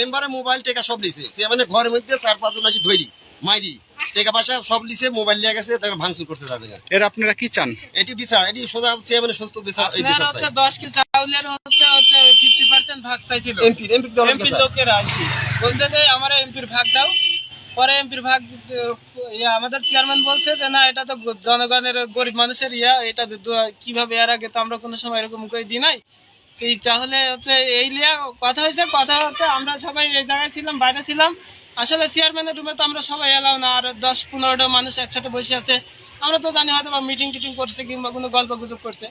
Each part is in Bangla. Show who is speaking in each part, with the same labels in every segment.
Speaker 1: মেম্বারে মোবাইল টেকা সব লিছে। সে মানে ঘরের মধ্যে চার পাঁচজন নাকি ধরি মাইরি। টেকা পয়সা সব লিছে মোবাইল নিয়ে গেছে তাকে ভাঙচুর করছে তাদের
Speaker 2: এর আপনারা কি চান?
Speaker 1: এটি বিচার এটি সোজা সে মানে সুস্থ বিচার এই বিচার
Speaker 3: হচ্ছে দশ কেজি চাউলের হচ্ছে হচ্ছে ফিফটি পার্সেন্ট ভাগ চাইছিল।
Speaker 1: এমপি এমপি
Speaker 3: লোকেরা আসি। বলছে যে আমার এমপির ভাগ দাও। পরে এমপির ভাগ ইয়ে, আমাদের চেয়ারম্যান বলছে যে না এটা তো জনগণের গরিব মানুষের ইয়া এটা কীভাবে এর আগে তো আমরা কোনো সময় এরকম করে দিই নাই? এই তাহলে হচ্ছে এই লিয়া কথা হয়েছে কথা হচ্ছে আমরা সবাই এই জায়গায় ছিলাম বাইরে ছিলাম। আসলে চেয়ারম্যানের রুমে তো আমরা সবাই এলাও না আর দশ পনেরোটা মানুষ একসাথে বসে আছে। আমরা তো জানি হয়তো বা মিটিং টিটিং করছে কিংবা কোনো গল্প গুজব করছে।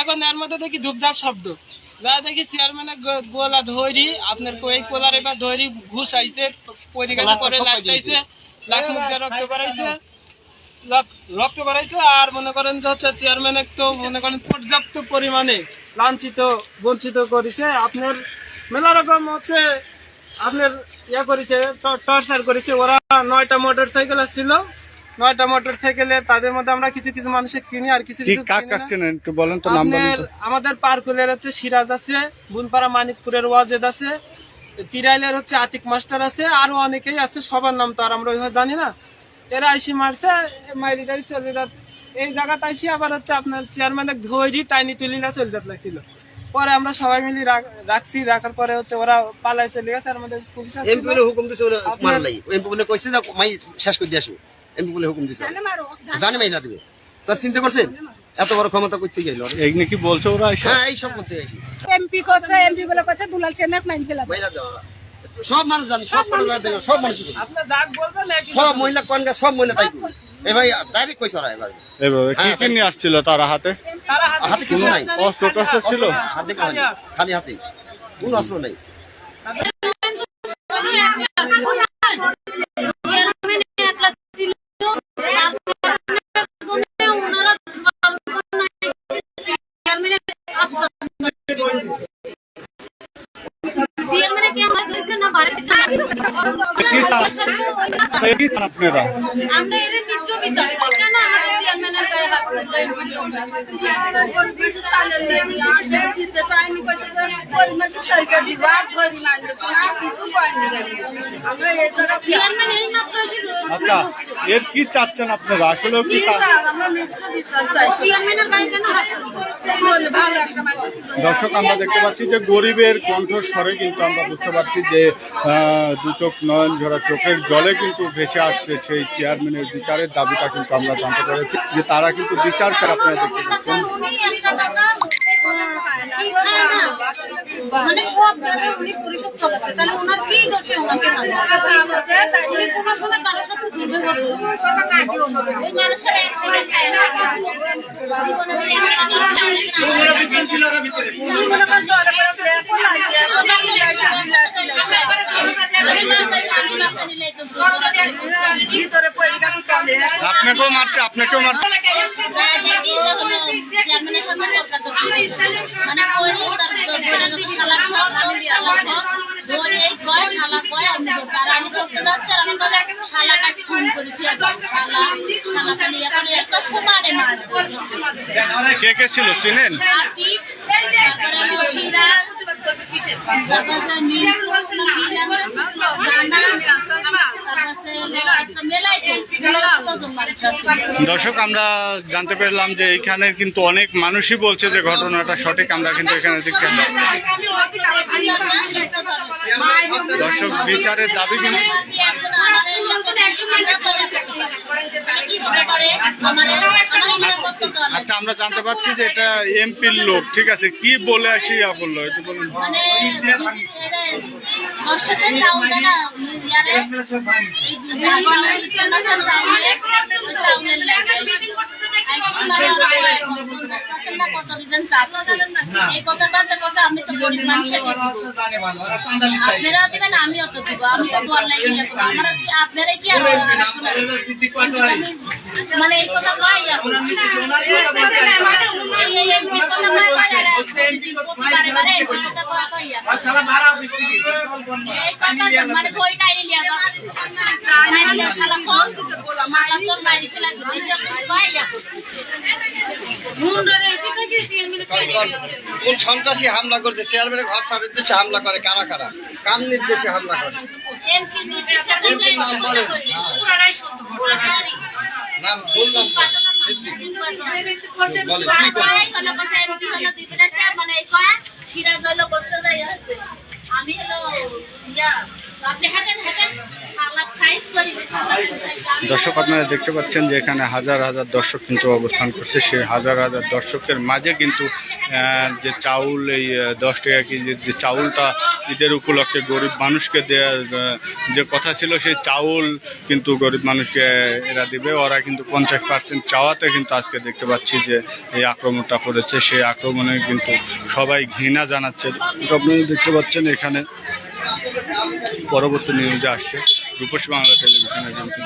Speaker 3: এখন এর মধ্যে দেখি ধূপধাপ শব্দ। যা দেখি চেয়ারম্যানের গোলা ধরি আপনার এই কোলার এবার ধরি ঘুষ আইছে পরে গেছে পরে লাগতেছে লাখ মুখ রক্ত বাড়াইছে রক্ত বাড়াইছে আর মনে করেন যে হচ্ছে চেয়ারম্যান তো মনে করেন পর্যাপ্ত পরিমাণে লাঞ্ছিত বঞ্চিত করেছে। আপনার মেলা রকম হচ্ছে আপনার ইয়া করেছে টর্চার করেছে। ওরা নয়টা মোটর সাইকেল আসছিল। নয়টা মোটর সাইকেলে তাদের মধ্যে আমরা কিছু কিছু মানুষকে চিনি আর কিছু কিছু
Speaker 2: একটু বলেন তো
Speaker 3: আপনার আমাদের পার্কুলের হচ্ছে সিরাজ আছে বুনপাড়া মানিকপুরের ওয়াজেদ আছে তিরাইলের হচ্ছে আতিক মাস্টার আছে আরও অনেকেই আছে। সবার নাম তো আর আমরা ওইভাবে জানি না। এরা আইসি মারছে মাইরি টাইরি চলে যাচ্ছে। এই জায়গাটা আইসি আবার হচ্ছে আপনার চেয়ারম্যানের ধৈরি টাইনি তুলিলা চলে যেতে লাগছিল। পরে আমরা সবাই মিলে রাখছি রাখার পরে হচ্ছে ওরা পালায় চলে গেছে আর আমাদের পুলিশ
Speaker 1: এমপি বলে হুকুম দিছে বলে
Speaker 3: আপনার-
Speaker 1: মারা লাই এমপি বলে কইছে যে মাই শেষ করে দিয়ে আসো। এমপি বলে হুকুম দিছে। জানে মাইলা দিবে। তার চিন্তা করছেন এত বড় ক্ষমতা করতে গেল
Speaker 2: এগুলো কি বলছে ওরা
Speaker 1: হ্যাঁ এই সব করছে
Speaker 4: এমপি করছে এমপি বলে করছে দুলাল সেনাক মাইন ফেলা
Speaker 1: মাইলা দেওয়া সব মানুষ জানে সব মানুষ জানে সব মানুষ জানে।
Speaker 3: আপনার ডাক বলবেন
Speaker 1: সব মহিলা কোন সব মহিলা তাই। এ ভাই ডাইরেক্ট কইছ ওরা এবার
Speaker 2: এভাবে কি
Speaker 1: হ্যাঁ,
Speaker 2: কি নিয়ে আসছিল তারা হাতে?
Speaker 3: তারা
Speaker 1: হাতে কিছু নাই।
Speaker 2: অস্ত্র টস্ত্র ছিল?
Speaker 1: হাতে খালি খালি হাতে। কোন অস্ত্র নাই।
Speaker 2: কি আপনারা?
Speaker 5: আমরা এর 绿色的你那
Speaker 2: আচ্ছা এর কি চাচ্ছেন আপনারা? আসলে কি দর্শক আমরা দেখতে পাচ্ছি যে গরিবের কণ্ঠস্বরে কিন্তু আমরা বুঝতে পারছি যে আহ, দু চোখ নয়ন ঝরা চোখের জলে কিন্তু ভেসে আসছে সেই চেয়ারম্যানের বিচারের দাবিটা কিন্তু আমরা জানতে পেরেছি যে তারা কিন্তু বিচার চায় আপনারা দেখতে পাচ্ছেন।
Speaker 5: একটা টাকা কি খায় না মানে সব উনি পরিশোধ চলেছে তাহলে ওনার কি দোষে ওনাকে উনি কোনো সময় কারোর সাথে দুর্ব্যবহার মানুষের মনে করেন জলে পড়েছে এখন আসছে এখন ভিতরে পড়ে গেছে চলে
Speaker 2: আপনাকেও মারছে আপনাকেও মারছে
Speaker 5: চেয়ারম্যানের সাথে মানে পরে তার শালা খাওয়া আমি শালা খাওয়া ধরে এই কয় শালা কয় আমি তো স্যার আমি তো যাচ্ছে আর আমার দাদা শালা কাজ ফোন করেছি শালা শালা এত সমানে মারবে
Speaker 2: কে কে ছিল? চিনেন
Speaker 5: আর কি তারপরে হলো সিরাজ তারপরে মিন্টু গানা তারপরে একটা মেলাই তো মেলাই ষোলোজন মানুষ আছে
Speaker 2: দর্শক, আমরা জানতে পারলাম যে এখানে কিন্তু অনেক মানুষই বলছে যে ঘটনাটা সঠিক, আমরা কিন্তু এখানে দেখতে দর্শক, বিচারের দাবি কিন্তু আচ্ছা আমরা জানতে পারছি যে এটা এমপির লোক ঠিক আছে কি বলে আসি বলল একটু বলুন
Speaker 5: আপনারা দিবেন আমি অত দিব আমি তো ইয়ে। আমরা আপনারা কি আর মানে এই কথা কয় এখন। এই এই এমপি কথা কয় কয় আর প্রতিদিন প্রতিবারে বারে এই কথা কয় কয় এখন। এই কথা তো মানে বইটা এলিয়া যাচ্ছে মানে শালা সব শালা সব মারি ফেলা দিছে এসব কিছু কয় এখন।
Speaker 1: কোন সন্ত্রাসী হামলা করছে চেয়ারম্যানের ঘর তার উদ্দেশ্যে হামলা করে কারা কারা? কার নির্দেশে হামলা করে? নাম করে।
Speaker 5: আমি হলো ইয়া।
Speaker 2: দর্শক, আপনারা দেখতে পাচ্ছেন যে এখানে হাজার হাজার দর্শক কিন্তু অবস্থান করছে। সেই হাজার হাজার দর্শকের মাঝে কিন্তু যে চাউল, এই দশ টাকা কেজির যে চাউলটা ঈদের উপলক্ষে গরিব মানুষকে দেওয়ার যে কথা ছিল, সেই চাউল কিন্তু গরিব মানুষকে এরা দিবে। ওরা কিন্তু পঞ্চাশ পার্সেন্ট চাওয়াতে কিন্তু আজকে দেখতে পাচ্ছি যে এই আক্রমণটা করেছে। সেই আক্রমণে কিন্তু সবাই ঘৃণা জানাচ্ছে। আপনি দেখতে পাচ্ছেন এখানে পরবর্তী নিউজে আসছে রূপসী বাংলা টেলিভিশনের কিন্তু।